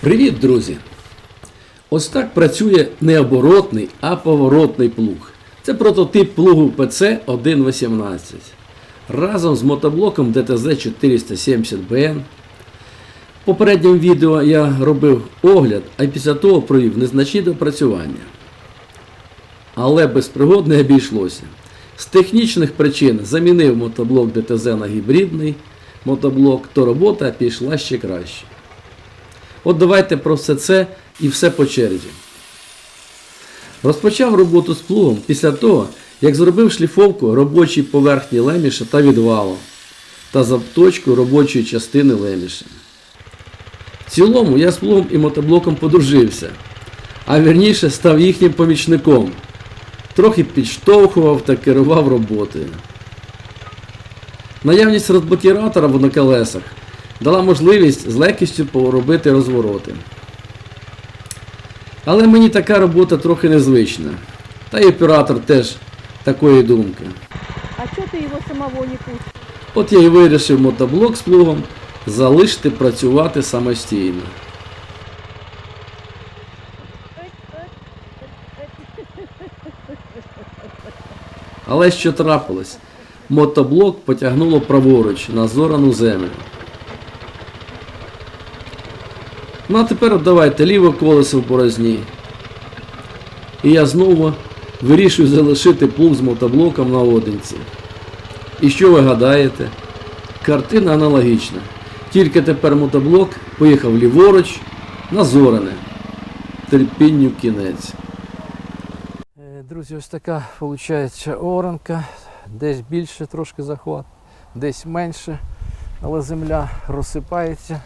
Привіт, друзі! Ось так працює не оборотний, а поворотний плуг. Це прототип плугу PC 1.18. Разом з мотоблоком DTZ 470 bn В попередньому відео я робив огляд, а після того провів незначні допрацювання. Але без пригод не обійшлося. З технічних причин замінив мотоблок DTZ на гібридний мотоблок, то робота пішла ще краще. От давайте про все це і все по черзі. Розпочав роботу з плугом після того, як зробив шліфовку робочій поверхні леміша та відвалу та заточку робочої частини леміша. В цілому я з плугом і мотоблоком подружився, а вірніше став їхнім помічником. Трохи підштовхував та керував роботою. Наявність розблокіратора на колесах дала можливість з легкістю поробити розвороти. Але мені така робота трохи незвична. Та й оператор теж такої думки. А что ты его самого не пустишь? От я й вирішив мотоблок з плугом залишити працювати самостійно. Але що трапилось? Мотоблок потягнуло праворуч на зорану землю. Ну а тепер давайте ліве колесо в борозні. І я знову вирішую залишити плуг з мотоблоком на одинці. І що ви гадаєте? Картина аналогічна. Тільки тепер мотоблок поїхав ліворуч на зорене. Терпінню кінець. Е, Друзі, ось така виходить оранка. Десь більше трошки захват, десь менше, але земля розсипається.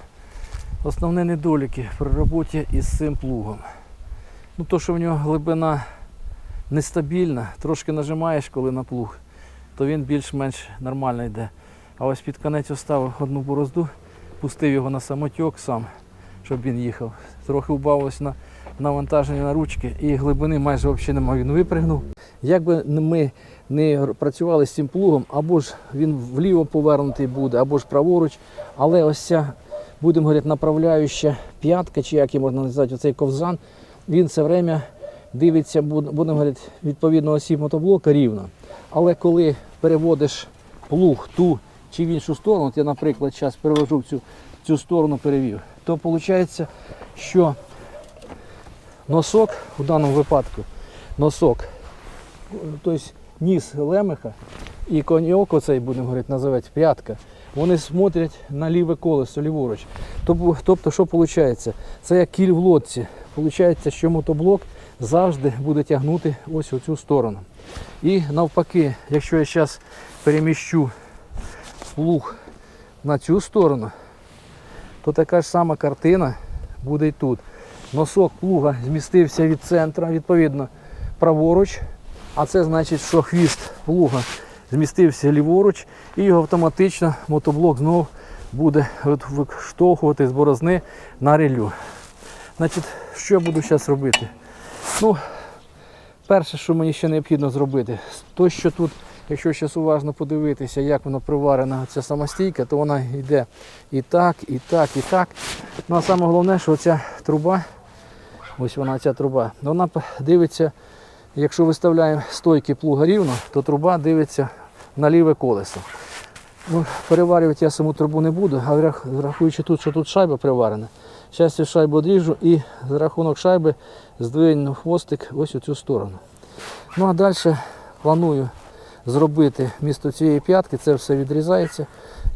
Основні недоліки при роботі із цим плугом. Ну, то, що в нього глибина нестабільна, трошки нажимаєш, коли на плуг, то він більш-менш нормально йде. А ось під конець оставив одну борозду, пустив його на самотьок сам, щоб він їхав. Трохи убавилось на навантаження на ручки і глибини майже взагалі немає. Він випригнув. Як би ми не працювали з цим плугом, або ж він вліво повернутий буде, або ж праворуч, але ось ця, будемо говорити, направляюча п'ятка, чи як її можна назвати, оцей ковзан, він все время дивиться, будемо говорити, відповідно осі мотоблока рівно. Але коли переводиш плуг ту чи в іншу сторону, от я, наприклад, зараз перевожу в цю, цю сторону перевів, то виходить, що носок у даному випадку носок, тобто ніс лемеха і коньок, оцей будемо говорити, називати п'ятка, вони смотрять на ліве колесо ліворуч. Тобто, що виходить? Це як кіль в лодці. Виходить, що мотоблок завжди буде тягнути ось у цю сторону. І навпаки, якщо я зараз переміщу плуг на цю сторону, то така ж сама картина буде і тут. Носок плуга змістився від центра, відповідно, праворуч. А це значить, що хвіст плуга змістився ліворуч, і його автоматично мотоблок знов буде виштовхувати з борозни на релю. Значить, що я буду зараз робити? Ну, перше, що мені ще необхідно зробити, то, що тут, якщо зараз уважно подивитися, як воно приварена ця самостійка, то вона йде і так, і так, і так. Ну а саме головне, що ця труба, ось вона ця труба, вона дивиться, якщо виставляємо стойки плуга рівно, то труба дивиться на ліве колесо. Ну, переварювати я саму трубу не буду, рах- рахуючи тут, що тут шайба приварена. Зараз цю шайбу одріжу і за рахунок шайби здвину хвостик ось у цю сторону. Ну а далі планую зробити місто цієї п'ятки, це все відрізається.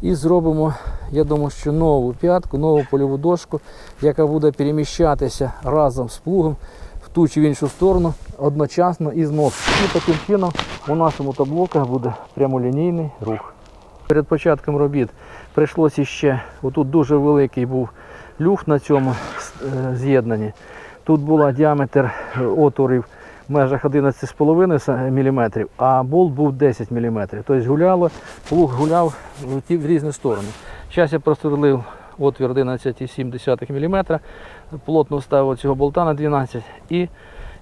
І зробимо, я думаю, що нову п'ятку, нову польову дошку, яка буде переміщатися разом з плугом ту чи в іншу сторону одночасно і зносити. І таким чином у нашому таблоках буде прямолінійний рух. Перед початком робіт прийшлося ще, отут дуже великий був люфт на цьому е, з'єднанні. Тут була діаметр е, отворів в межах 11,5 мм, а болт був 10 мм. Тобто гуляло, плуг гуляв в різні сторони. Зараз я просверлив отвір 11,7 мм, плотно вставив цього болта на 12 і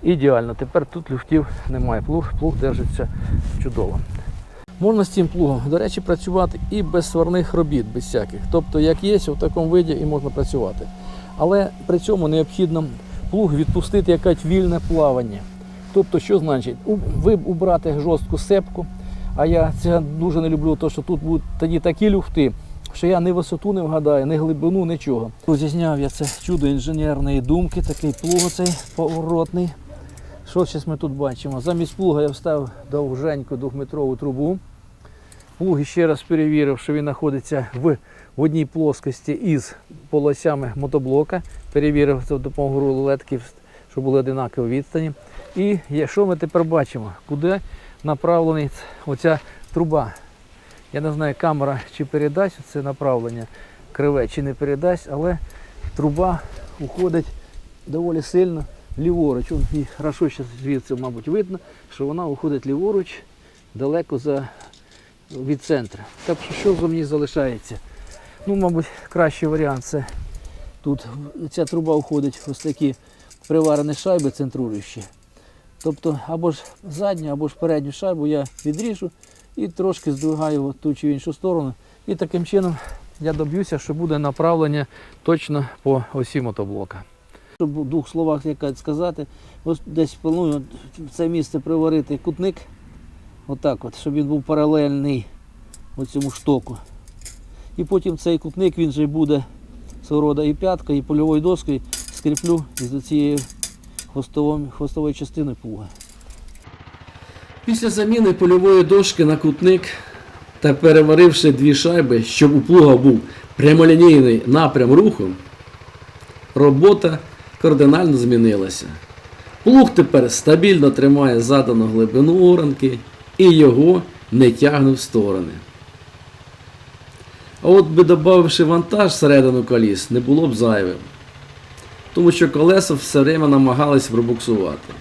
ідеально. Тепер тут люфтів немає. Плуг, плуг держиться чудово. Можна з цим плугом, до речі, працювати і без сварних робіт, без всяких. Тобто, як є, в такому виді і можна працювати. Але при цьому необхідно плуг відпустити якесь вільне плавання. Тобто, що значить? Ви убрати жорстку сепку, а я це дуже не люблю, тому що тут будуть тоді такі люфти, що я ні висоту не вгадаю, ні глибину, нічого. Друзі, зняв я це чудо інженерної думки, такий плуг оцей поворотний. Що зараз ми тут бачимо? Замість плуга я вставив довженьку двохметрову трубу. Плуг ще раз перевірив, що він знаходиться в, в одній плоскості із полосями мотоблока. Перевірив за допомогою рулетків, щоб були одинакові відстані. І що ми тепер бачимо? Куди направлена оця труба? Я не знаю, камера чи передасть це направлення криве, чи не передасть, але труба уходить доволі сильно ліворуч. Он і хорошо зараз звідси, мабуть, видно, що вона уходить ліворуч далеко за, від центру. Так що що за мені залишається? Ну, мабуть, кращий варіант це тут ця труба уходить ось такі приварені шайби центруючі. Тобто або ж задню, або ж передню шайбу я відріжу і трошки здвигаю в ту чи в іншу сторону. І таким чином я доб'юся, що буде направлення точно по осі мотоблока. Щоб у двох словах сказати, ось десь планую в це місце приварити кутник, отак от, щоб він був паралельний оцьому штоку. І потім цей кутник він же буде свого і п'яткою, і польовою доскою скріплю із цією хвостовою частиною плуга. Після заміни польової дошки на кутник та переваривши дві шайби, щоб у плуга був прямолінійний напрям руху, робота кардинально змінилася. Плуг тепер стабільно тримає задану глибину оранки і його не тягне в сторони. А от би додавши вантаж всередину коліс, не було б зайвим, тому що колеса все время намагались пробуксувати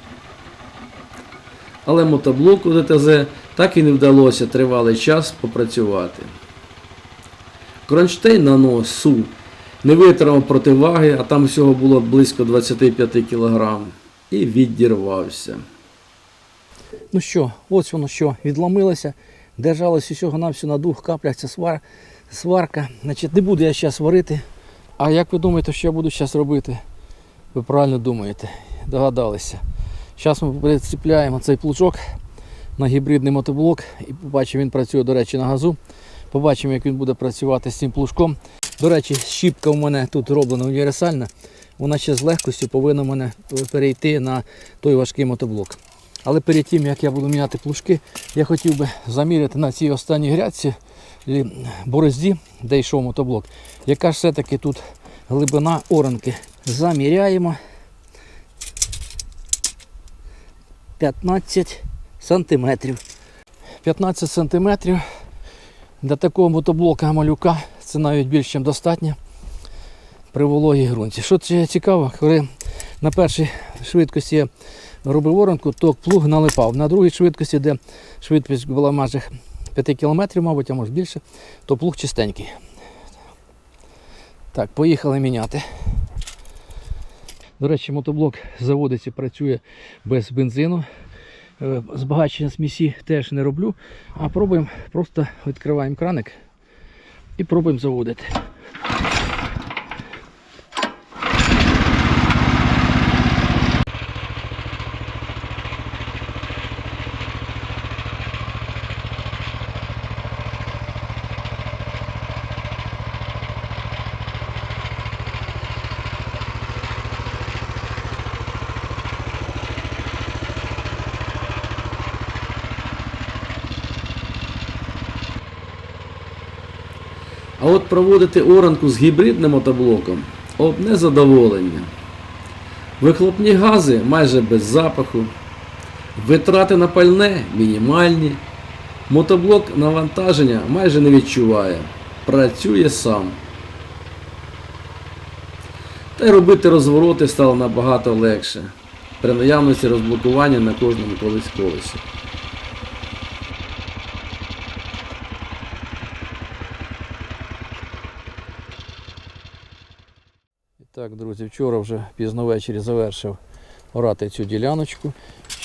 але мотоблоку ДТЗ так і не вдалося тривалий час попрацювати. Кронштейн на носу не витримав противаги, а там всього було близько 25 кг, і відірвався. Ну що, ось воно що, відломилося, держалось усього на на двох каплях ця свар, сварка. Значить, не буду я зараз варити. А як ви думаєте, що я буду зараз робити? Ви правильно думаєте, догадалися. Зараз ми прицепляємо цей плужок на гібридний мотоблок і побачимо, він працює, до речі, на газу. Побачимо, як він буде працювати з цим плужком. До речі, щіпка у мене тут роблена універсальна. Вона ще з легкостю повинна мене перейти на той важкий мотоблок. Але перед тим, як я буду міняти плужки, я хотів би заміряти на цій останній грядці борозді, де йшов мотоблок, яка ж все-таки тут глибина оранки. Заміряємо 15 сантиметрів. 15 сантиметрів для такого мотоблока малюка це навіть більше, ніж достатньо при вологій ґрунті. Що цікаво, коли на першій швидкості я робив оранку, то плуг налипав. На другій швидкості, де швидкість була майже 5 км, мабуть, а може більше, то плуг чистенький. Так, поїхали міняти. До речі, мотоблок заводиться, працює без бензину. Е, Збагачення смісі теж не роблю, а пробуємо, просто відкриваємо краник і пробуємо заводити. От проводити оранку з гібридним мотоблоком одне задоволення. Вихлопні гази майже без запаху, витрати на пальне мінімальні, мотоблок навантаження майже не відчуває, працює сам. Та й робити розвороти стало набагато легше при наявності розблокування на кожному колись колесі. Так, друзі, вчора вже пізно ввечері завершив орати цю діляночку.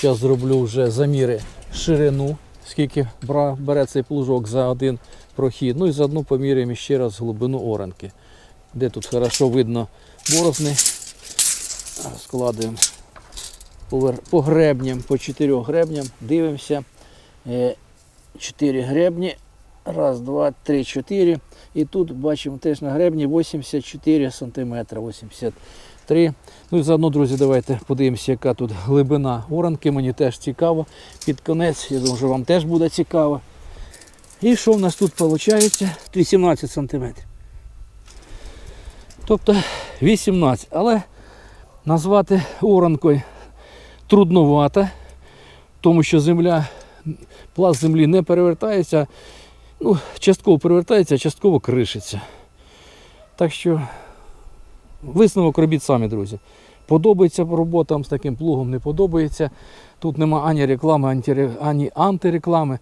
Зараз зроблю вже заміри ширину, скільки бере цей плужок за один прохід. Ну і заодно поміряємо ще раз глибину оранки. Де тут хорошо видно борозни. Складуємо по, гребням, по чотирьох гребням. Дивимося. Е, Чотири гребні. Раз, два, три, чотири. І тут бачимо теж на гребні 84 см, 83 Ну і заодно, друзі, давайте подивимося, яка тут глибина оранки. Мені теж цікаво. Під конець, я думаю, що вам теж буде цікаво. І що в нас тут виходить? 18 см. Тобто 18. Але назвати оранкою трудновато, тому що земля, пласт землі не перевертається. Ну, частково перевертається, а частково кришиться. Так що висновок робіть самі, друзі. Подобається робота з таким плугом, не подобається. Тут нема ані реклами, ані, антиреклами.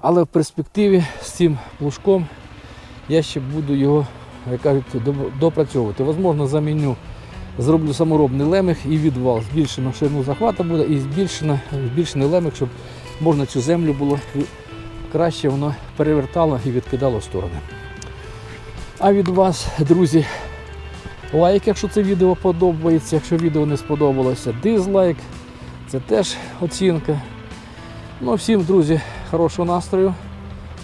Але в перспективі з цим плужком я ще буду його, як кажуть, допрацьовувати. Возможно, заміню, зроблю саморобний лемех і відвал. Збільшено ширину захвата буде і збільшено, збільшений лемех, щоб можна цю землю було краще воно перевертало і відкидало в сторони. А від вас, друзі, лайк, якщо це відео подобається. Якщо відео не сподобалося, дизлайк. Це теж оцінка. Ну, всім, друзі, хорошого настрою,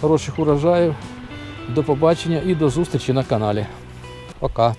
хороших урожаїв. До побачення і до зустрічі на каналі. Пока.